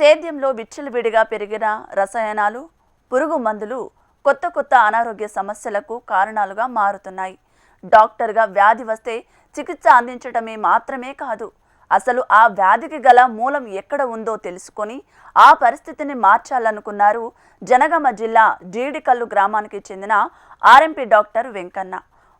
సేద్యంలో విచ్చలవిడిగా పెరిగిన రసాయనాలు పురుగు మందులు కొత్త కొత్త అనారోగ్య సమస్యలకు కారణాలుగా మారుతున్నాయి. డాక్టర్గా వ్యాధి వస్తే చికిత్స అందించడమే మాత్రమే కాదు అసలు ఆ వ్యాధికి గల మూలం ఎక్కడ ఉందో తెలుసుకొని ఆ పరిస్థితిని మార్చాలనుకున్నారు జనగామ జిల్లా జీడికల్లు గ్రామానికి చెందిన ఆర్ఎంపీ డాక్టర్ వెంకన్న.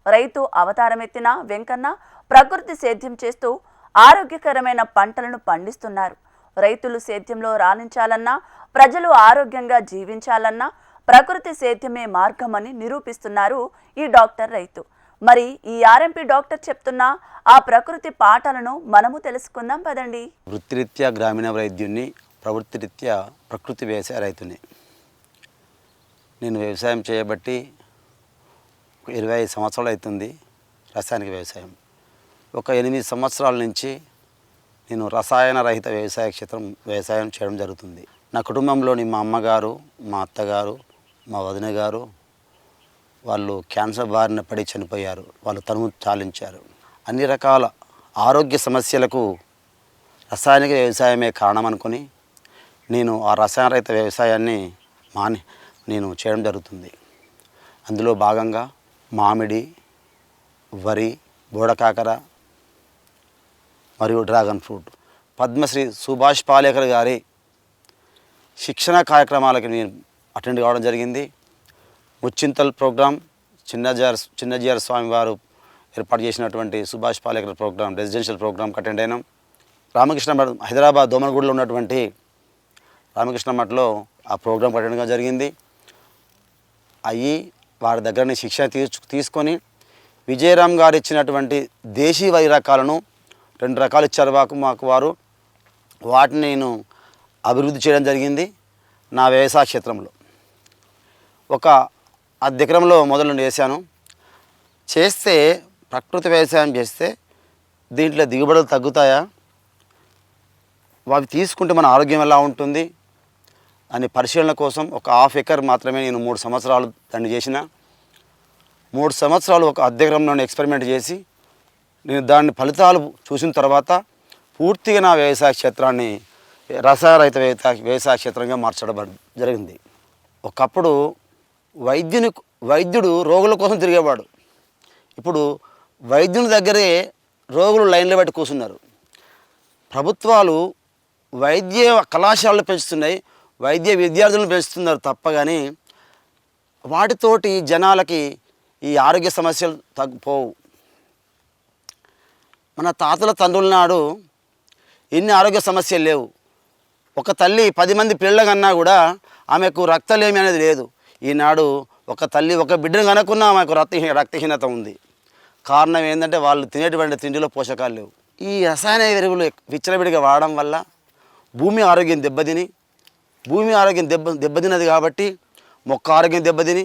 రైతు అవతారమెత్తిన వెంకన్న ప్రకృతి సేద్యం చేస్తూ ఆరోగ్యకరమైన పంటలను పండిస్తున్నారు. రైతులు సేద్యంలో రాణించాలన్నా ప్రజలు ఆరోగ్యంగా జీవించాలన్నా ప్రకృతి సేద్యమే మార్గమని నిరూపిస్తున్నారు ఈ డాక్టర్ రైతు. మరి ఈ ఆర్ఎంపీ డాక్టర్ చెప్తున్న ఆ ప్రకృతి పాఠాలను మనము తెలుసుకుందాం పదండి. వృత్తిరీత్యా గ్రామీణ వైద్యుని ప్రవృత్తిరీత్యా ప్రకృతి వ్యవసాయ రైతుని. నేను వ్యవసాయం చేయబట్టి ఇరవై ఐదు సంవత్సరాలు అవుతుంది రసాయనిక వ్యవసాయం. ఒక ఎనిమిది సంవత్సరాల నుంచి నేను రసాయన రహిత వ్యవసాయ క్షేత్రం వ్యవసాయం చేయడం జరుగుతుంది. నా కుటుంబంలోని మా అమ్మగారు మా అత్తగారు మా వదిన గారు వాళ్ళు క్యాన్సర్ బారిన పడి చనిపోయారు. వాళ్ళు తనువు చాలించారు. అన్ని రకాల ఆరోగ్య సమస్యలకు రసాయనిక వ్యవసాయమే కారణం అనుకొని నేను ఆ రసాయన రహిత వ్యవసాయాన్ని మాని నేను చేయడం జరుగుతుంది. అందులో భాగంగా మామిడి వరి బోడకాకర మరియు డ్రాగన్ ఫ్రూట్. పద్మశ్రీ సుభాష్ పాలేకర్ గారి శిక్షణ కార్యక్రమాలకి నేను అటెండ్ కావడం జరిగింది. ముచ్చింతల్ ప్రోగ్రాం చిన్నజార్ చిన్నజీఆర్ స్వామి వారు ఏర్పాటు చేసినటువంటి సుభాష్ పాలేకర్ ప్రోగ్రాం రెసిడెన్షియల్ ప్రోగ్రాంకి అటెండ్ అయినాం. రామకృష్ణ మఠం హైదరాబాద్ దోమనగూడలో ఉన్నటువంటి రామకృష్ణ మఠలో ఆ ప్రోగ్రాం అటెండ్ జరిగింది. అయ్యి వారి దగ్గర శిక్షణ తీర్చు తీసుకొని విజయరామ్ గారు ఇచ్చినటువంటి దేశీ వైరకాలను రకాలను రెండు రకాలు ఇచ్చారు మాకు మాకు వారు. వాటిని నేను అభివృద్ధి చేయడం జరిగింది నా వ్యవసాయ క్షేత్రంలో. ఒక అర్ధ మొదలు వేసాను చేస్తే ప్రకృతి వ్యవసాయం చేస్తే దీంట్లో దిగుబడులు తగ్గుతాయా? అవి తీసుకుంటే మన ఆరోగ్యం ఎలా ఉంటుంది? అని పరిశీలన కోసం ఒక హాఫ్ ఎకర్ మాత్రమే నేను మూడు సంవత్సరాలు దాన్ని చేసిన. మూడు సంవత్సరాలు ఒక అర్ధ ఎక్స్పెరిమెంట్ చేసి నేను దాని ఫలితాలు చూసిన తర్వాత పూర్తిగా నా వ్యవసాయ క్షేత్రాన్ని రసారహిత వ్యవసాయ వ్యవసాయ క్షేత్రంగా మార్చడం జరిగింది. ఒకప్పుడు వైద్యుని వైద్యుడు రోగుల కోసం తిరిగేవాడు. ఇప్పుడు వైద్యుని దగ్గరే రోగులు లైన్లో పెట్టి కూర్చున్నారు. ప్రభుత్వాలు వైద్య కళాశాలలు పెంచుతున్నాయి వైద్య విద్యార్థులను పెంచుతున్నారు తప్ప కానీ వాటితోటి జనాలకి ఈ ఆరోగ్య సమస్యలు తగ్గిపోవు. మన తాతల తండ్రుల నాడు ఎన్ని ఆరోగ్య సమస్యలు లేవు. ఒక తల్లి పది మంది పిల్లల కన్నా కూడా ఆమెకు రక్తలేమి అనేది లేదు. ఈనాడు ఒక తల్లి ఒక బిడ్డను కనుక్కున్నా ఆమెకు రక్త రక్తహీనత ఉంది. కారణం ఏంటంటే వాళ్ళు తినేటువంటి తిండిలో పోషకాలు లేవు. ఈ రసాయన ఎరువులు విచ్చలవిడిగా వాడడం వల్ల భూమి ఆరోగ్యం దెబ్బతిని భూమి ఆరోగ్యం దెబ్బ దెబ్బతిన్నది కాబట్టి మొక్క ఆరోగ్యం దెబ్బతిని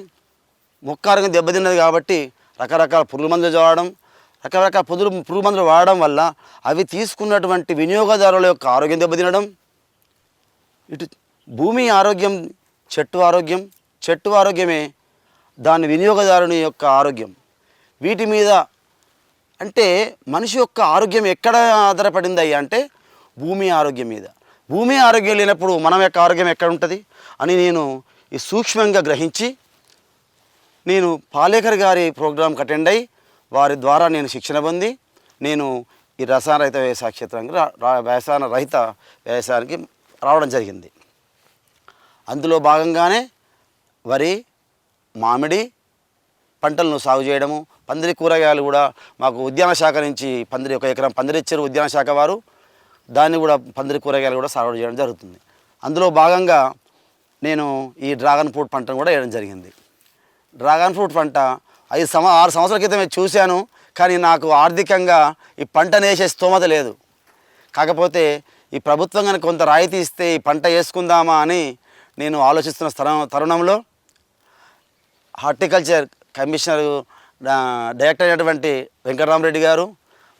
మొక్క ఆరోగ్యం దెబ్బతిన్నది కాబట్టి రకరకాల పురుగు మందులు వాడడం రకరకాల పురుగు పురుగు మందులు వాడడం వల్ల అవి తీసుకున్నటువంటి వినియోగదారుల యొక్క ఆరోగ్యం దెబ్బతినడం ఇటు భూమి ఆరోగ్యం చెట్టు ఆరోగ్యం చెట్టు ఆరోగ్యమే దాని వినియోగదారుని యొక్క ఆరోగ్యం. వీటి మీద అంటే మనిషి యొక్క ఆరోగ్యం ఎక్కడ ఆధారపడింది అయ్యా అంటే భూమి ఆరోగ్యం మీద. భూమి ఆరోగ్యం లేనప్పుడు మనం యొక్క ఆరోగ్యం ఎక్కడ ఉంటుంది? అని నేను ఈ సూక్ష్మంగా గ్రహించి నేను పాలేకర్ గారి ప్రోగ్రాంకి అటెండ్ అయ్యి వారి ద్వారా నేను శిక్షణ పొంది నేను ఈ రసాయన రహిత వ్యవసాయ క్షేత్రానికి వ్యవసాయ రహిత వ్యవసాయానికి రావడం జరిగింది. అందులో భాగంగానే వరి మామిడి పంటలను సాగు చేయడము పందిరి కూరగాయలు కూడా మాకు ఉద్యాన శాఖ నుంచి పందిరి ఒక ఎకరం పందిరి ఇచ్చారు ఉద్యాన శాఖ వారు. దాన్ని కూడా పందిరి కూరగాయలు కూడా సాగు చేయడం జరుగుతుంది. అందులో భాగంగా నేను ఈ డ్రాగన్ ఫ్రూట్ పంటను కూడా వేయడం జరిగింది. డ్రాగన్ ఫ్రూట్ పంట ఐదు సంవ ఆరు సంవత్సరాల క్రితమే చూశాను కానీ నాకు ఆర్థికంగా ఈ పంట వేసే స్తోమత లేదు. కాకపోతే ఈ ప్రభుత్వం కనుక కొంత రాయితీ ఇస్తే ఈ పంట వేసుకుందామా అని నేను ఆలోచిస్తున్న తరుణ తరుణంలో హార్టికల్చర్ కమిషనర్ డైరెక్టర్ అయినటువంటి వెంకటరామరెడ్డి గారు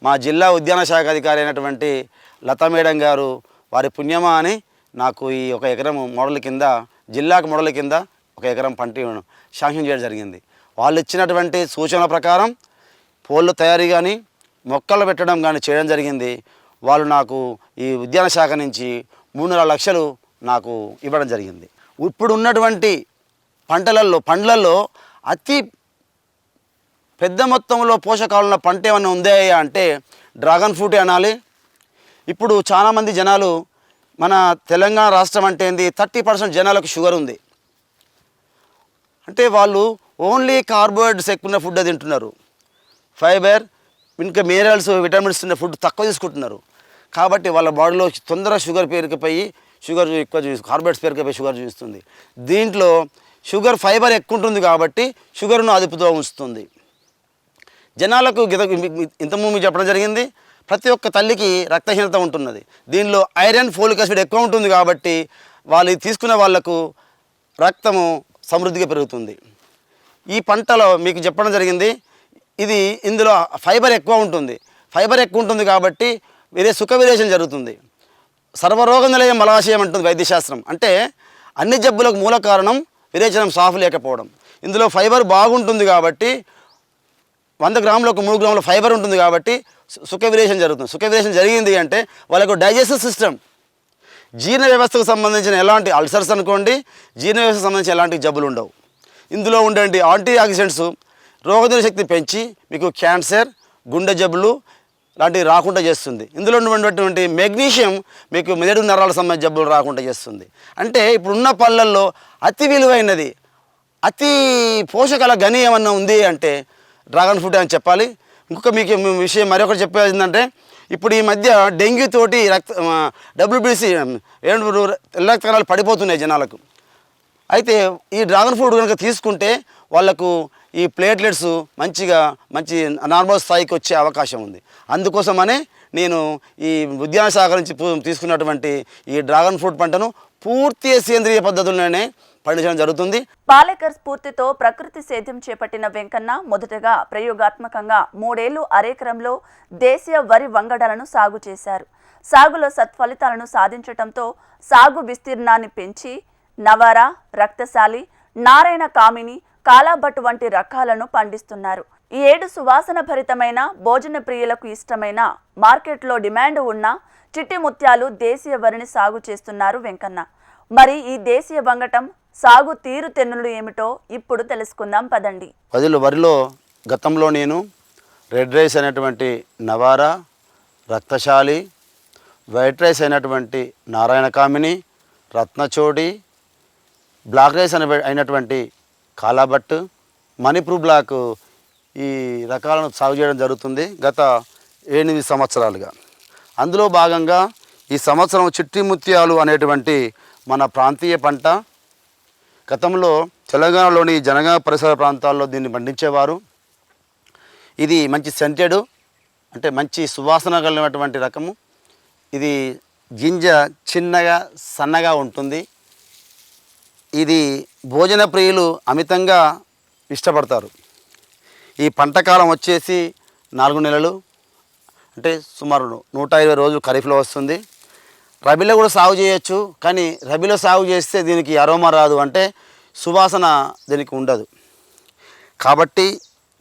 మా జిల్లా ఉద్యాన శాఖ అధికారి అయినటువంటి లతా మేడం గారు వారి పుణ్యమా అని నాకు ఈ ఒక ఎకరం మోడల్ కింద జిల్లాకు మోడల్ కింద ఒక ఎకరం పంట శాంక్షన్ చేయడం జరిగింది. వాళ్ళు ఇచ్చినటువంటి సూచనల ప్రకారం పోళ్ళు తయారీ కానీ మొక్కలు పెట్టడం కానీ చేయడం జరిగింది. వాళ్ళు నాకు ఈ ఉద్యాన శాఖ నుంచి మూడున్నర లక్షలు నాకు ఇవ్వడం జరిగింది. ఇప్పుడు ఉన్నటువంటి పంటలలో పండ్లలో అతి పెద్ద మొత్తంలో పోషకాలు ఉన్న పంట ఏమైనా ఉందాయా అంటే డ్రాగన్ ఫ్రూట్ అనాలి. ఇప్పుడు చాలామంది జనాలు మన తెలంగాణ రాష్ట్రం అంటే ఏంది? థర్టీ పర్సెంట్ జనాలకు షుగర్ ఉంది. అంటే వాళ్ళు ఓన్లీ కార్బోహైడ్రేట్స్ ఎక్కువ ఉన్న ఫుడ్ తింటున్నారు. ఫైబర్ ఇంకా మినరల్స్ విటమిన్స్ ఉన్న ఫుడ్ తక్కువ తీసుకుంటున్నారు. కాబట్టి వాళ్ళ బాడీలో తొందరగా షుగర్ పేరుకుపోయి షుగర్ ఎక్కువ చూసి కార్బోహైడ్రేట్స్ పేరుకుపోయి షుగర్ చూస్తుంది దీంట్లో షుగర్ ఫైబర్ ఎక్కువ ఉంటుంది కాబట్టి షుగర్ను అదుపుతో ఉంచుతుంది జనాలకు గిత ఇంతకుముందు మీకు చెప్పడం జరిగింది ప్రతి ఒక్క తల్లికి రక్తహీనత ఉంటున్నది. దీనిలో ఐరన్ ఫోలిక్ యాసిడ్ ఎక్కువ ఉంటుంది కాబట్టి వాళ్ళు తీసుకున్న తీసుకునే వాళ్ళకు రక్తము సమృద్ధిగా పెరుగుతుంది. ఈ పంటలో మీకు చెప్పడం జరిగింది ఇది ఇందులో ఫైబర్ ఎక్కువ ఉంటుంది. ఫైబర్ ఎక్కువ ఉంటుంది కాబట్టి వేరే సుఖ విరేచన జరుగుతుంది. సర్వరోగ నిలయం మలాశయం అంటుంది వైద్యశాస్త్రం. అంటే అన్ని జబ్బులకు మూల కారణం విరేచనం సాఫ్ లేకపోవడం. ఇందులో ఫైబర్ బాగుంటుంది కాబట్టి వంద గ్రాములకు మూడు గ్రాముల ఫైబర్ ఉంటుంది కాబట్టి సు- సుఖ విరేచన జరుగుతుంది. సుఖ విరేచన జరిగింది అంటే వాళ్ళకు డైజెస్టివ్ సిస్టమ్ జీర్ణ వ్యవస్థకు సంబంధించిన ఎలాంటి అల్సర్స్ అనుకోండి జీర్ణ వ్యవస్థకు సంబంధించిన ఎలాంటి జబ్బులు ఉండవు. ఇందులో ఉండే యాంటీ ఆక్సిడెంట్స్ రోగనిరోధక శక్తిని పెంచి మీకు క్యాన్సర్ గుండె జబ్బులు లాంటివి రాకుండా చేస్తుంది. ఇందులో ఉన్నటువంటి మెగ్నీషియం మీకు మెదడు నరాల సంబంధించిన జబ్బులు రాకుండా చేస్తుంది. అంటే ఇప్పుడున్న పళ్ళల్లో అతి విలువైనది అతి పోషకాల గని ఏమన్నా ఉంది అంటే డ్రాగన్ ఫ్రూట్ అని చెప్పాలి. ఇంకొక మీకు విషయం మరొకటి చెప్పేది ఏంటంటే ఇప్పుడు ఈ మధ్య డెంగ్యూ తోటి రక్త డబ్ల్యూబీసీ తెల్ల రక్త కణాలు పడిపోతున్నాయి జనాలకు. అయితే ఈ డ్రాగన్ ఫ్రూట్ కనుక తీసుకుంటే వాళ్ళకు ఈ ప్లేట్లెట్స్ మంచిగా మంచి నార్మల్ స్థాయికి వచ్చే అవకాశం ఉంది. అందుకోసమనే నేను ఈ ఉద్యాన శాఖ నుంచి తీసుకున్నటువంటి ఈ డ్రాగన్ ఫ్రూట్ పంటను పూర్తి సేంద్రియ పద్ధతుల్లోనే పండించడం జరుగుతుంది. పాలేకర్ స్ఫూర్తితో ప్రకృతి సేద్యం చేపట్టిన వెంకన్న మొదటగా ప్రయోగాత్మకంగా మూడేళ్ళు అరేకరంలో దేశీయ వరి వంగడాలను సాగు చేశారు. సాగులో సత్ఫలితాలను సాధించటంతో సాగు విస్తీర్ణాన్ని పెంచి నవర రక్తశాలి నారాయణ కామిని కాలాభట్ వంటి రకాలను పండిస్తున్నారు. ఈ ఏడు సువాసన భరితమైన భోజన ప్రియులకు ఇష్టమైన మార్కెట్లో డిమాండ్ ఉన్న చిట్టి ముత్యాలు దేశీయ వరిని సాగు చేస్తున్నారు వెంకన్న. మరి ఈ దేశీయ వంగటం సాగు తీరు తెన్నులు ఏమిటో ఇప్పుడు తెలుసుకుందాం పదండి. వదిలు వరిలో గతంలో నేను రెడ్ రైస్ అయినటువంటి నవారా రక్తశాలి వైట్ రైస్ అయినటువంటి నారాయణ కామిని రత్నచోడి బ్లాక్ రైస్ అనే అయినటువంటి కాలాబట్ మణిపూర్ బ్లాక్ ఈ రకాలను సాగు చేయడం జరుగుతుంది గత ఎనిమిది సంవత్సరాలుగా. అందులో భాగంగా ఈ సంవత్సరం చిట్టి ముత్యాలు అనేటువంటి మన ప్రాంతీయ పంట గతంలో తెలంగాణలోని జనగామ పరిసర ప్రాంతాల్లో దీన్ని పండించేవారు. ఇది మంచి సెంటెడ్ అంటే మంచి సువాసన కలిగినటువంటి రకము. ఇది గింజ చిన్నగా సన్నగా ఉంటుంది. ఇది భోజన ప్రియులు అమితంగా ఇష్టపడతారు. ఈ పంట కాలం వచ్చేసి నాలుగు నెలలు అంటే సుమారు నూట ఇరవై రోజులు ఖరీఫ్లో వస్తుంది. రబీలో కూడా సాగు చేయొచ్చు కానీ రబీలో సాగు చేస్తే దీనికి అరోమా రాదు అంటే సువాసన దీనికి ఉండదు. కాబట్టి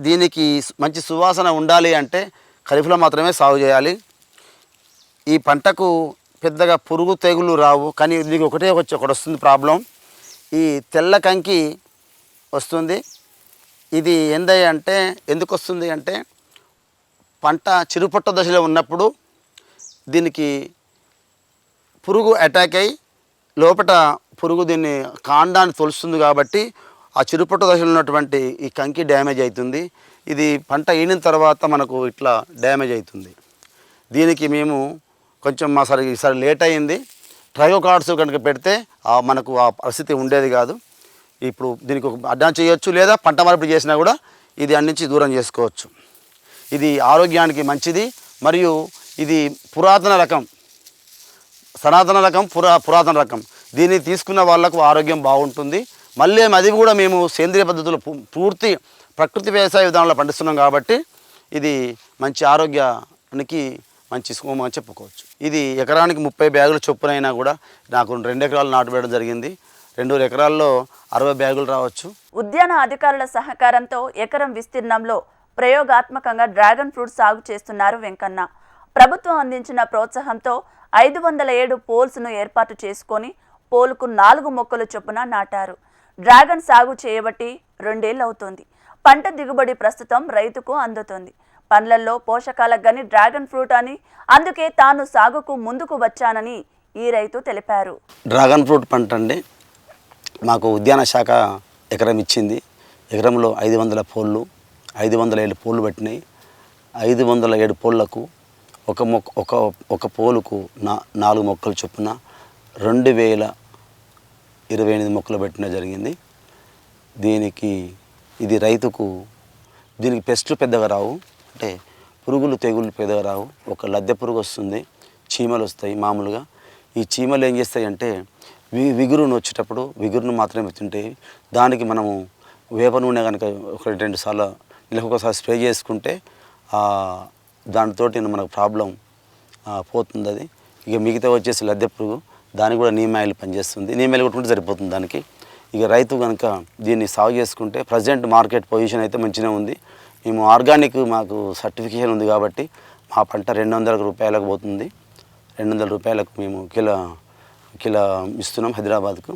దీనికి మంచి సువాసన ఉండాలి అంటే ఖరీఫ్లో మాత్రమే సాగు చేయాలి. ఈ పంటకు పెద్దగా పురుగు తెగులు రావు కానీ దీనికి ఒకటే వచ్చి ఒకటి వస్తుంది ప్రాబ్లం. ఈ తెల్ల కంకి వస్తుంది. ఇది ఏందయ్య అంటే ఎందుకు వస్తుంది అంటే పంట చిరుపట్ట దశలో ఉన్నప్పుడు దీనికి పురుగు అటాక్ అయి లోపల పురుగు దీన్ని కాండాన్ని తొలుస్తుంది కాబట్టి ఆ చిరుపట్ట దశలో ఉన్నటువంటి ఈ కంకి డ్యామేజ్ అవుతుంది. ఇది పంట ఈనిన తర్వాత మనకు ఇట్లా డ్యామేజ్ అవుతుంది. దీనికి మేము కొంచెం మా సరి ఈసారి లేట్ అయింది ట్రైగో కార్డ్స్ కనుక పెడితే మనకు ఆ పరిస్థితి ఉండేది కాదు. ఇప్పుడు దీనికి ఒక అడ్డం చేయొచ్చు లేదా పంట మార్పిడి చేసినా కూడా ఇది అన్నించి దూరం చేసుకోవచ్చు. ఇది ఆరోగ్యానికి మంచిది మరియు ఇది పురాతన రకం. సనాతన రకం పురా పురాతన రకం. దీన్ని తీసుకున్న వాళ్ళకు ఆరోగ్యం బాగుంటుంది. మళ్ళీ అది కూడా మేము సేంద్రియ పద్ధతులు పూర్తి ప్రకృతి వ్యవసాయ విధానంలో పండిస్తున్నాం కాబట్టి ఇది మంచి ఆరోగ్యానికి మంచి సోమ అని చెప్పుకోవచ్చు. ఇది ఎకరానికి ముప్పై బ్యాగుల చొప్పునైనా కూడా నాకు రెండు ఎకరాలు నాటు వేయడం జరిగింది. రెండు ఎకరాల్లో అరవై బ్యాగులు రావచ్చు. ఉద్యాన అధికారుల సహకారంతో ఎకరం విస్తీర్ణంలో ప్రయోగాత్మకంగా డ్రాగన్ ఫ్రూట్ సాగు చేస్తున్నారు వెంకన్న. ప్రభుత్వం అందించిన ప్రోత్సాహంతో ఐదు వందల ఏడు పోల్స్ను ఏర్పాటు చేసుకొని పోలుకు నాలుగు మొక్కలు చొప్పున నాటారు. డ్రాగన్ సాగు చేయబట్టి రెండేళ్ళవుతోంది పంట దిగుబడి ప్రస్తుతం రైతుకు అందుతుంది. పండ్లల్లో పోషకాల గని డ్రాగన్ ఫ్రూట్ అని అందుకే తాను సాగుకు ముందుకు వచ్చానని ఈ రైతు తెలిపారు. డ్రాగన్ ఫ్రూట్ పంట అండి మాకు ఉద్యాన శాఖ ఎకరం ఇచ్చింది. ఎకరంలో ఐదు వందల పోళ్ళు ఐదు వందల ఏడు పోళ్ళు పెట్టినాయి. ఐదు వందల ఏడు పూలకు ఒక మొక్క ఒక ఒక పోలుకు నా నాలుగు మొక్కలు చొప్పున రెండు వేల ఇరవై ఎనిమిది మొక్కలు పెట్టడం జరిగింది. దీనికి ఇది రైతుకు దీనికి పెస్ట్లు పెద్దగా రావు. అంటే పురుగులు తెగులు పెద్దగా రావు ఒక లద్దె పురుగు వస్తుంది చీమలు వస్తాయి మామూలుగా. ఈ చీమలు ఏం చేస్తాయి అంటే వి విగురును వచ్చేటప్పుడు విగురును మాత్రమే తింటాయి దానికి మనము వేప నూనె కనుక ఒక రెండు సార్లు నెలకు ఒకసారి స్ప్రే చేసుకుంటే దానితో మనకు ప్రాబ్లం పోతుంది అది. ఇక మిగతా వచ్చేసి లద్దె పురుగు దానికి కూడా నీమాయిల్ పనిచేస్తుంది. నీమాయిల్ కొట్టుకుంటే సరిపోతుంది దానికి. ఇక రైతు కనుక దీన్ని సాగు చేసుకుంటే ప్రజెంట్ మార్కెట్ పొజిషన్ అయితే మంచిగా ఉంది. మేము ఆర్గానిక్ మాకు సర్టిఫికేషన్ ఉంది కాబట్టి మా పంట రెండు వందల రూపాయలకు పోతుంది. రెండు వందల రూపాయలకు మేము కిలో కిలో ఇస్తున్నాం హైదరాబాద్కు.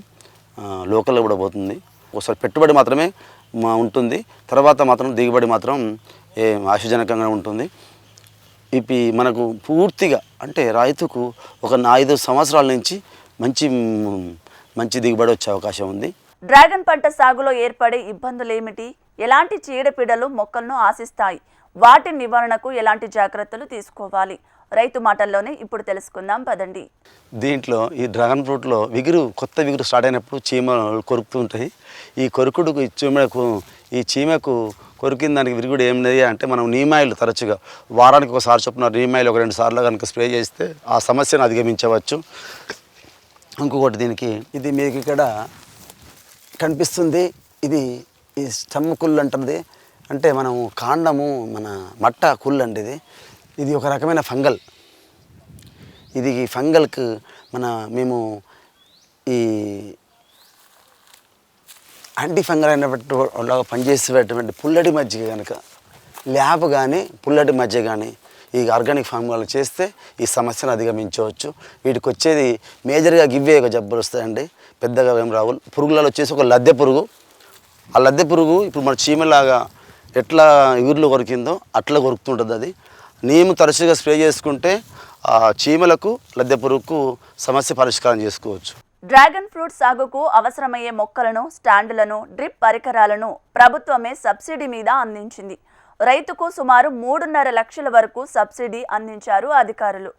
లోకల్లో కూడా పోతుంది. ఒకసారి పెట్టుబడి మాత్రమే మా ఉంటుంది. తర్వాత మాత్రం దిగుబడి మాత్రం ఏ ఆశాజనకంగా ఉంటుంది. ఇవి మనకు పూర్తిగా అంటే రైతుకు ఒక ఐదు సంవత్సరాల నుంచి మంచి మంచి దిగుబడి వచ్చే అవకాశం ఉంది. డ్రాగన్ పంట సాగులో ఏర్పడే ఇబ్బందులు ఏమిటి ఎలాంటి చీడపీడలు మొక్కలను ఆశిస్తాయి? వాటి నివారణకు ఎలాంటి జాగ్రత్తలు తీసుకోవాలి? రైతు మాటల్లోనే ఇప్పుడు తెలుసుకుందాం పదండి. దీంట్లో ఈ డ్రాగన్ ఫ్రూట్లో విగురు కొత్త విగురు స్టార్ట్ అయినప్పుడు చీమ కొరుకుతూ ఉంటాయి. ఈ కొరుకుడు ఈ చీమకు ఈ చీమకు కొరికిన దానికి విరుగుడు ఏమిటి అంటే మనం నీమాయిలు తరచుగా వారానికి ఒకసారి చొప్పున నీమాయిలు ఒక రెండు సార్లు కనుక స్ప్రే చేస్తే ఆ సమస్యను అధిగమించవచ్చు. ఇంకొకటి దీనికి ఇది మీకు ఇక్కడ కనిపిస్తుంది. ఇది ఈ స్టమ్ కుళ్ళు అంటుంది అంటే మనం కాండము మన మట్ట కుళ్ళు అండి ఇది ఇది ఒక రకమైన ఫంగల్. ఇది ఈ ఫంగల్కి మన మేము ఈ యాంటీ ఫంగల్ అయినటువంటి లాగా పనిచేసేటటువంటి పుల్లటి మజ్జిగ కనుక ల్యాబ్ కానీ పుల్లటి మజ్జిగ కానీ ఈ ఆర్గానిక్ ఫార్ములాలు చేస్తే ఈ సమస్యను అధిగమించవచ్చు. వీటికి వచ్చేది మేజర్గా గివ్వే ఒక జబ్బులు వస్తాయండి. పెద్దగా ఏం రావు. పురుగులలో వచ్చేసి ఒక లద్దె పురుగు. ఆ లద్దె పురుగు ఇప్పుడు మన చీమలాగా ఎట్లా ఎగురులో కొరికిందో అట్లా కొరుకుతుంటుంది అది. నీము తరచుగా స్ప్రే చేసుకుంటే ఆ చీమలకు లద్దె పురుగుకు సమస్య పరిష్కారం చేసుకోవచ్చు. డ్రాగన్ ఫ్రూట్ సాగుకు అవసరమయ్యే మొక్కలను స్టాండ్లను డ్రిప్ పరికరాలను ప్రభుత్వమే సబ్సిడీ మీద అందించింది. రైతుకు సుమారు మూడున్నర లక్షల వరకు సబ్సిడీ అందించారు అధికారులు.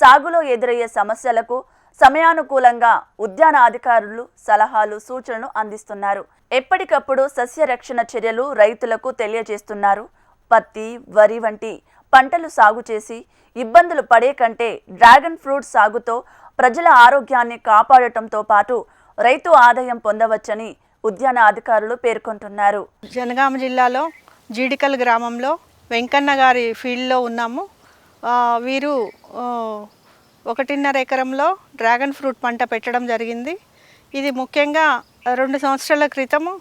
సాగులో ఎదురయ్యే సమస్యలకు సమయానుకూలంగా ఉద్యాన అధికారులు సలహాలు సూచనలు అందిస్తున్నారు. ఎప్పటికప్పుడు సస్య రక్షణ చర్యలు రైతులకు తెలియజేస్తున్నారు. పత్తి వరి వంటి పంటలు సాగు చేసి ఇబ్బందులు పడే కంటే డ్రాగన్ ఫ్రూట్ సాగుతో ప్రజల ఆరోగ్యాన్ని కాపాడటంతో పాటు రైతు ఆదాయం పొందవచ్చని ఉద్యాన అధికారులు పేర్కొంటున్నారు. జనగామ జిల్లాలో జీడికల్ గ్రామంలో వెంకన్న గారి ఫీల్డ్లో ఉన్నాము. వీరు ఒకటిన్నర ఎకరంలో డ్రాగన్ ఫ్రూట్ పంట పెట్టడం జరిగింది. ఇది ముఖ్యంగా రెండు సంవత్సరాల క్రితము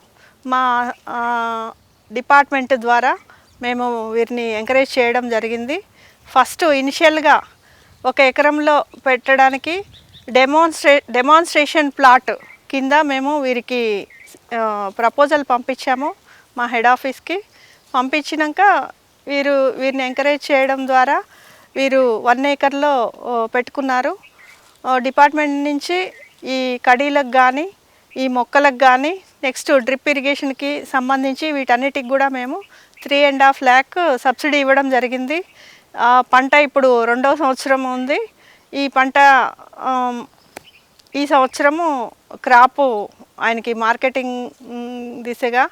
మా డిపార్ట్మెంట్ ద్వారా మేము వీరిని ఎంకరేజ్ చేయడం జరిగింది. ఫస్ట్ ఇనిషియల్గా ఒక ఎకరంలో పెట్టడానికి డెమాన్స్ట్రే డెమాన్స్ట్రేషన్ ప్లాట్ కింద మేము వీరికి ప్రపోజల్ పంపించాము మా హెడ్ ఆఫీస్కి. పంపించినాక వీరు వీరిని ఎంకరేజ్ చేయడం ద్వారా వీరు వన్ ఏకర్లో పెట్టుకున్నారు. డిపార్ట్మెంట్ నుంచి ఈ కడీలకు కానీ ఈ మొక్కలకు కానీ నెక్స్ట్ డ్రిప్ ఇరిగేషన్కి సంబంధించి వీటన్నిటికి కూడా మేము three and half lakh subsidy ఇవ్వడం జరిగింది. పంట ఇప్పుడు రెండవ సంవత్సరం ఉంది. ఈ పంట ఈ సంవత్సరము క్రాపు ఆయనకి మార్కెటింగ్ దిశగా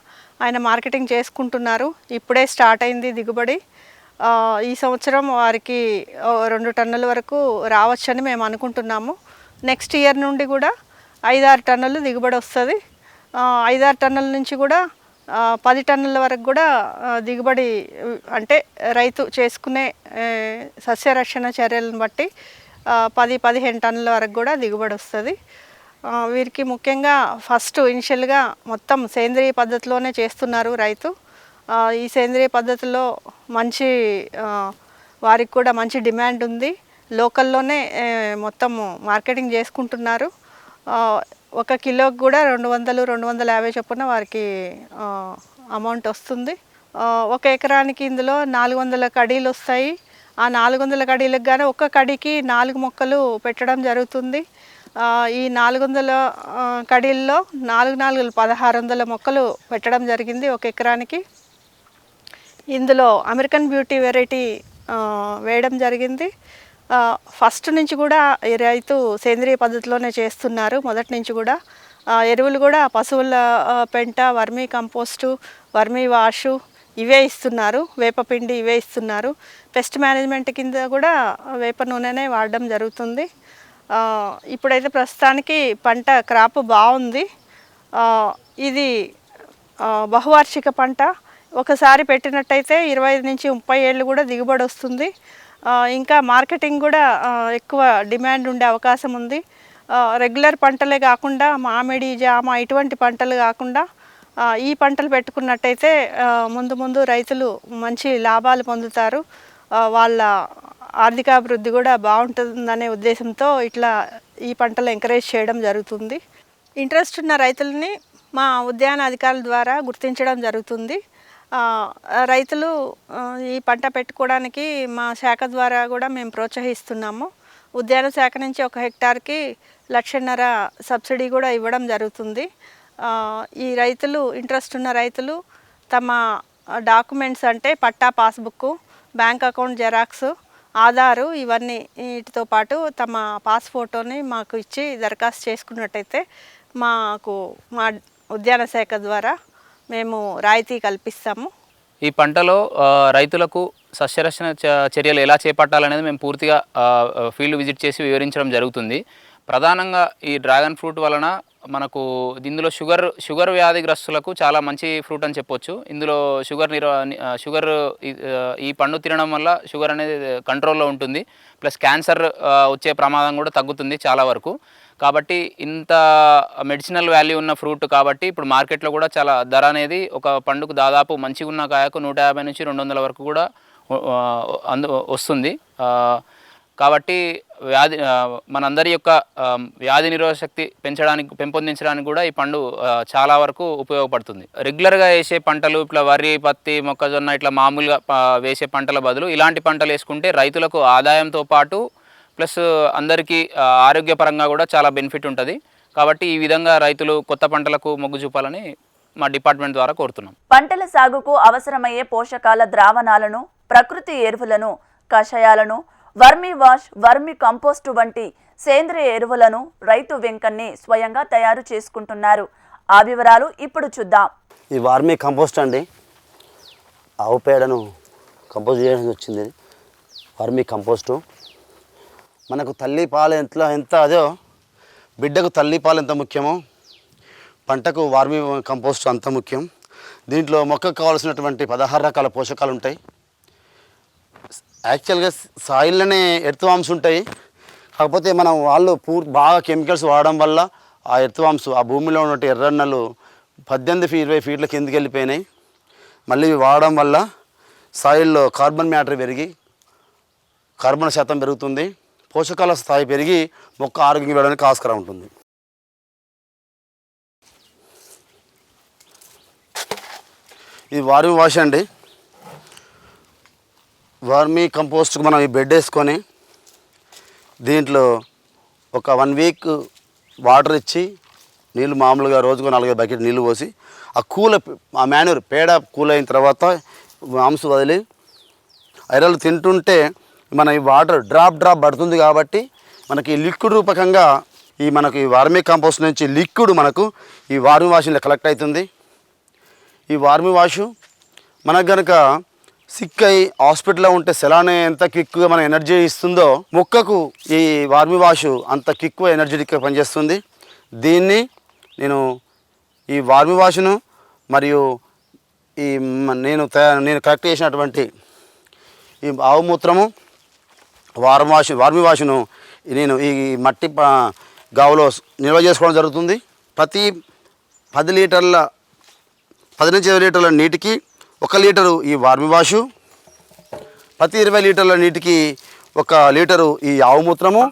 ఆయన మార్కెటింగ్ చేసుకుంటున్నారు. ఇప్పుడే స్టార్ట్ అయింది దిగుబడి. ఈ సంవత్సరం వారికి రెండు టన్నుల వరకు రావచ్చని మేము అనుకుంటున్నాము. నెక్స్ట్ ఇయర్ నుండి కూడా ఐదారు టన్నులు దిగుబడి వస్తుంది. ఐదారు టన్నుల నుంచి కూడా పది టన్నుల వరకు కూడా దిగుబడి అంటే రైతు చేసుకునే సస్యరక్షణ చర్యలను బట్టి పది పదిహేను టన్నుల వరకు కూడా దిగుబడి వస్తుంది. వీరికి ముఖ్యంగా ఫస్ట్ ఇనిషియల్గా మొత్తం సేంద్రియ పద్ధతిలోనే చేస్తున్నారు రైతు. ఈ సేంద్రియ పద్ధతిలో మంచి వారికి కూడా మంచి డిమాండ్ ఉంది. లోకల్లోనే మొత్తం మార్కెటింగ్ చేసుకుంటున్నారు. ఒక కిలోకి కూడా రెండు వందలు రెండు వందల యాభై చొప్పున వారికి అమౌంట్ వస్తుంది. ఒక ఎకరానికి ఇందులో నాలుగు వందల కడీలు వస్తాయి. ఆ నాలుగు వందల కడీలకు కానీ ఒక్క కడికి నాలుగు మొక్కలు పెట్టడం జరుగుతుంది. ఈ నాలుగు వందల కడీల్లో నాలుగు నాలుగు పదహారు వందల మొక్కలు పెట్టడం జరిగింది ఒక ఎకరానికి. ఇందులో అమెరికన్ బ్యూటీ వెరైటీ వేయడం జరిగింది. ఫస్ట్ నుంచి కూడా ఈ రైతు సేంద్రియ పద్ధతిలోనే చేస్తున్నారు. మొదటి నుంచి కూడా ఎరువులు కూడా పశువుల పెంట వర్మీ కంపోస్టు వర్మీ వాషు ఇవే ఇస్తున్నారు. వేపపిండి ఇవే ఇస్తున్నారు. పెస్ట్ మేనేజ్మెంట్ కింద కూడా వేప నూనెనే వాడడం జరుగుతుంది. ఇప్పుడైతే ప్రస్తుతానికి పంట క్రాప్ బాగుంది. ఇది బహువార్షిక పంట. ఒకసారి పెట్టినట్టయితే ఇరవై ఐదు నుంచి ముప్పై ఏళ్ళు కూడా దిగుబడి వస్తుంది. ఇంకా మార్కెటింగ్ కూడా ఎక్కువ డిమాండ్ ఉండే అవకాశం ఉంది. రెగ్యులర్ పంటలే కాకుండా మామిడి జామ ఇటువంటి పంటలు కాకుండా ఈ పంటలు పెట్టుకున్నట్టయితే ముందు ముందు రైతులు మంచి లాభాలు పొందుతారు. వాళ్ళ ఆర్థికాభివృద్ధి కూడా బాగుంటుందనే ఉద్దేశంతో ఇట్లా ఈ పంటలు ఎంకరేజ్ చేయడం జరుగుతుంది. ఇంట్రెస్ట్ ఉన్న రైతులని మా ఉద్యాన అధికారుల ద్వారా గుర్తించడం జరుగుతుంది. రైతులు ఈ పంట పెట్టుకోవడానికి మా శాఖ ద్వారా కూడా మేము ప్రోత్సహిస్తున్నాము. ఉద్యాన శాఖ నుంచి ఒక హెక్టార్కి లక్షన్నర సబ్సిడీ కూడా ఇవ్వడం జరుగుతుంది. ఈ రైతులు ఇంట్రెస్ట్ ఉన్న రైతులు తమ డాక్యుమెంట్స్ అంటే పట్టా passbook bank account xerox Aadhaar ఇవన్నీ వీటితో పాటు తమ పాస్ ఫోటోని మాకు ఇచ్చి దరఖాస్తు చేసుకున్నట్టయితే మాకు మా ఉద్యాన శాఖ ద్వారా మేము రాయితీ కల్పిస్తాము. ఈ పంటలో రైతులకు సస్యరక్షణ చ- చర్యలు ఎలా చేపట్టాలనేది మేము పూర్తిగా ఫీల్డ్ విజిట్ చేసి వివరించడం జరుగుతుంది. ప్రధానంగా ఈ డ్రాగన్ ఫ్రూట్ వలన మనకు ఇందులో షుగర్ షుగర్ వ్యాధిగ్రస్తులకు చాలా మంచి ఫ్రూట్ అని చెప్పొచ్చు. ఇందులో షుగర్ నిర షుగర్ ఈ- పండు తినడం వల్ల షుగర్ అనేది కంట్రోల్లో ఉంటుంది. ప్లస్ క్యాన్సర్ వచ్చే ప్రమాదం కూడా తగ్గుతుంది చాలా వరకు. కాబట్టి ఇంత మెడిసినల్ వాల్యూ ఉన్న ఫ్రూట్ కాబట్టి ఇప్పుడు మార్కెట్లో కూడా చాలా ధర అనేది ఒక పండుకు దాదాపు మంచిగా ఉన్న కాయకు నూట యాభై నుంచి రెండు వందల వరకు కూడా అందు వస్తుంది. కాబట్టి వ్యాధి మనందరి యొక్క వ్యాధి నిరోధక శక్తి పెంచడానికి పెంపొందించడానికి కూడా ఈ పండు చాలా వరకు ఉపయోగపడుతుంది. రెగ్యులర్గా వేసే పంటలు ఇట్లా వరి పత్తి మొక్కజొన్న ఇట్లా మామూలుగా వేసే పంటల బదులు ఇలాంటి పంటలు వేసుకుంటే రైతులకు ఆదాయంతో పాటు ప్లస్ అందరికీ ఆరోగ్యపరంగా కూడా చాలా బెనిఫిట్ ఉంటుంది. కాబట్టి ఈ విధంగా రైతులు కొత్త పంటలకు మొగ్గు చూపాలని మా డిపార్ట్మెంట్ ద్వారా కోరుతున్నాం. పంటల సాగుకు అవసరమయ్యే పోషకాల ద్రావణాలను ప్రకృతి ఎరువులను కషాయాలను వర్మి వాష్ వర్మి కంపోస్టు వంటి సేంద్రియ ఎరువులను రైతు వెంకన్నే స్వయంగా తయారు చేసుకుంటున్నారు. ఆ వివరాలు ఇప్పుడు చూద్దాం. ఈ వార్మీ కంపోస్ట్ అండి ఆవు పేడను కంపోస్ట్ చేయడానికి వచ్చింది. Vermicompost. మనకు తల్లి పాలు ఎంత ఎంత అదో బిడ్డకు తల్లి పాలు ఎంత ముఖ్యమో పంటకు వార్మి కంపోస్ట్ అంత ముఖ్యం. దీంట్లో మొక్కకు కావాల్సినటువంటి పదహారు రకాల పోషకాలు ఉంటాయి. యాక్చువల్గా సాయిల్లోనే ఎర్త్వామ్స్ ఉంటాయి. కాకపోతే మనం వాళ్ళు పూర్ బాగా కెమికల్స్ వాడడం వల్ల ఆ ఎర్త్వామ్స్ ఆ భూమిలో ఉన్నట్టు ఎర్రన్నలు పద్దెనిమిది ఫీ ఇరవై ఫీట్ల కిందకి వెళ్ళిపోయినాయి. మళ్ళీ ఇవి వాడడం వల్ల సాయిల్లో కార్బన్ మ్యాటర్ పెరిగి కార్బన్ శాతం పెరుగుతుంది. పోషకాల స్థాయి పెరిగి మొక్క ఆరోగ్యం వెళ్ళడానికి ఆస్కారం ఉంటుంది. ఇది వారి వాష్ అండి వర్మీ కంపోస్ట్కి మనం ఈ బెడ్ వేసుకొని దీంట్లో ఒక వన్ వీక్ వాటర్ ఇచ్చి నీళ్ళు మామూలుగా రోజుకు నాలుగైదు బకెట్ నీళ్ళు పోసి ఆ కూల ఆ మేనూర్ పేడ కూల్ అయిన తర్వాత మాంసం వదిలి ఐరలు తింటుంటే మన ఈ వాటర్ డ్రాప్ డ్రాప్ పడుతుంది కాబట్టి మనకి లిక్విడ్ రూపకంగా ఈ మనకి వార్మీ కాంపోస్ట్ నుంచి లిక్విడ్ మనకు ఈ వార్మింగ్ వాషిలో కలెక్ట్ అవుతుంది. ఈ వార్మి వాషు మనకు గనక సిక్ అయి హాస్పిటల్లో ఉంటే సెలానే ఎంత క్విక్గా మన ఎనర్జీ ఇస్తుందో మొక్కకు ఈ వార్మి వాషు అంత క్విక్గా ఎనర్జెటిక్గా పనిచేస్తుంది. దీన్ని నేను ఈ వార్మి వాషును మరియు ఈ నేను నేను కలెక్ట్ చేసినటువంటి ఈ ఆవు మూత్రము వార్మి వాష్ వార్మి వాషును నేను ఈ మట్టి గావులో నిల్వ చేసుకోవడం జరుగుతుంది. ప్రతి పది లీటర్ల పది నుంచి ఇరవై లీటర్ల నీటికి ఒక లీటరు ఈ వార్మి వాషు ప్రతి ఇరవై లీటర్ల నీటికి ఒక లీటరు ఈ ఆవు మూత్రము.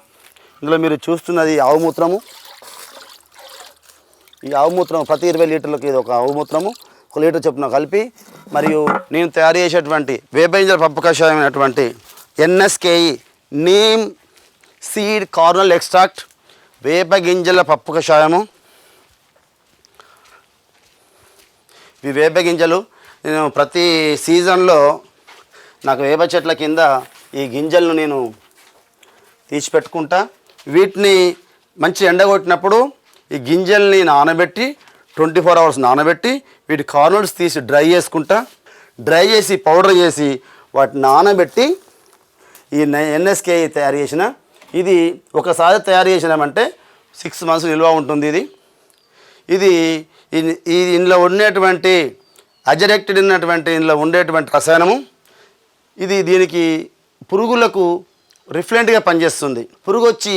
ఇందులో మీరు చూస్తున్నది ఆవు మూత్రము. ఈ ఆవు మూత్రం ప్రతి ఇరవై లీటర్లకి ఇది ఒక ఆవు మూత్రము. ఒక లీటర్ చొప్పున కలిపి మరియు నేను తయారు చేసేటువంటి వేపగింజల పప్పు కషాయమైనటువంటి NSKE neem seed kernel extract వేప గింజల పప్పు కషాయము ఇవి వేప గింజలు నేను ప్రతి సీజన్లో నాకు వేప చెట్ల కింద ఈ గింజలను నేను తీసి పెట్టుకుంటా వీటిని మంచి ఎండగొట్టినప్పుడు ఈ గింజల్ని నానబెట్టి ట్వంటీ ఫోర్ అవర్స్ నానబెట్టి వీటి కార్నర్స్ తీసి డ్రై చేసుకుంటా. డ్రై చేసి పౌడర్ చేసి వాటిని నానబెట్టి ఈ ఎన్ఎస్కే తయారు చేసిన ఇది ఒకసారి తయారు చేసినామంటే సిక్స్ మంత్స్ నిల్వ ఉంటుంది ఇది. ఇది ఇన్- ఈ ఇందులో ఉండేటువంటి అజరెక్టెడ్ ఉన్నటువంటి ఇందులో ఉండేటువంటి రసాయనము ఇది దీనికి పురుగులకు రిఫ్లెంట్గా పనిచేస్తుంది. పురుగు వచ్చి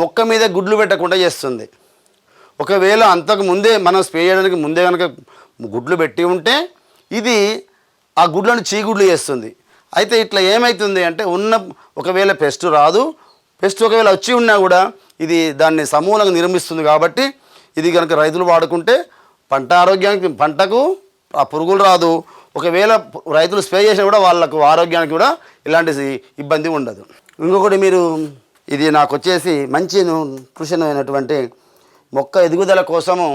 మొక్క మీద గుడ్లు పెట్టకుండా చేస్తుంది. ఒకవేళ అంతకు ముందే మనం స్ప్రే చేయడానికి ముందే కనుక గుడ్లు పెట్టి ఉంటే ఇది ఆ గుడ్లను చీగుడ్లు చేస్తుంది. అయితే ఇట్లా ఏమవుతుంది అంటే ఉన్న ఒకవేళ పెస్ట్ రాదు పెస్ట్ ఒకవేళ వచ్చి ఉన్నా కూడా ఇది దాన్ని సమూలంగా నిర్మిస్తుంది కాబట్టి ఇది కనుక రైతులు వాడుకుంటే పంట ఆరోగ్యానికి పంటకు ఆ పురుగులు రాదు. ఒకవేళ రైతులు స్ప్రే చేసినా కూడా వాళ్ళకు ఆరోగ్యానికి కూడా ఇలాంటి ఇబ్బంది ఉండదు. ఇంకొకటి మీరు ఇది నాకు వచ్చేసి మంచి న్యూట్రిషన్ అయినటువంటి మొక్క ఎదుగుదల కోసము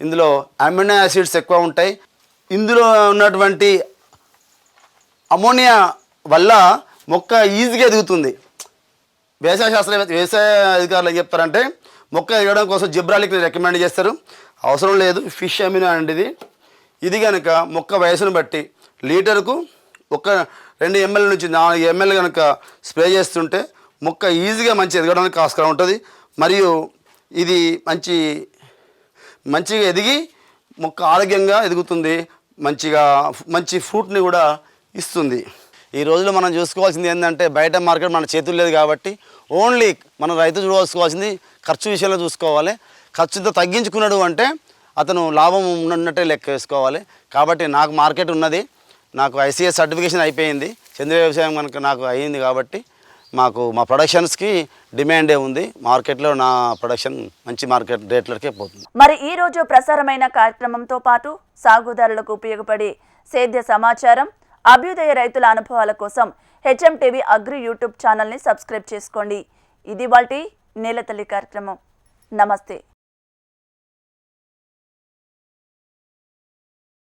ఇందులో అమినో యాసిడ్స్ ఎక్కువ ఉంటాయి. ఇందులో ఉన్నటువంటి అమోనియా వల్ల మొక్క ఈజీగా ఎదుగుతుంది. వ్యవసాయ శాస్త్ర వ్యవసాయ అధికారులు ఏం చెప్తారంటే మొక్క ఎదగడం కోసం జిబ్రాలిక్ రికమెండ్ చేస్తారు. అవసరం లేదు ఫిష్ అమినో అంటే ఇది ఇది కనుక మొక్క వయసును బట్టి లీటర్కు ఒక రెండు ఎంఎల్ నుంచి నాలుగు ఎంఎల్ కనుక స్ప్రే చేస్తుంటే మొక్క ఈజీగా మంచి ఎదగడానికి ఆస్కారం ఉంటుంది. మరియు ఇది మంచి మంచిగా ఎదిగి మొక్క ఆరోగ్యంగా ఎదుగుతుంది మంచిగా మంచి ఫ్రూట్ని కూడా ఇస్తుంది. ఈ రోజుల్లో మనం చూసుకోవాల్సింది ఏంటంటే బయట మార్కెట్ మన చేతులు లేదు కాబట్టి ఓన్లీ మన రైతు చూసుకోవాల్సింది ఖర్చు విషయంలో చూసుకోవాలి. ఖర్చుతో తగ్గించుకున్నాడు అంటే అతను లాభం ఉన్నట్టే లెక్క వేసుకోవాలి. కాబట్టి నాకు మార్కెట్ ఉన్నది. నాకు ఐసీఎస్ సర్టిఫికేషన్ అయిపోయింది. చంద్ర వ్యవసాయం కనుక నాకు అయ్యింది కాబట్టి మాకు మా ప్రొడక్షన్స్కి డిమాండే ఉంది. మార్కెట్లో నా ప్రొడక్షన్ మంచి మార్కెట్ రేట్లకే పోతుంది. మరి ఈ రోజు ప్రసారమైన కార్యక్రమంతో పాటు సాగుదారులకు ఉపయోగపడే సేద్య సమాచారం అభ్యుదయ రైతుల అనుభవాల కోసం హెచ్ఎం టీవీ అగ్రి యూట్యూబ్ ఛానల్ని సబ్స్క్రైబ్ చేసుకోండి. ఇది వాటి నేలతల్లి కార్యక్రమం. నమస్తే.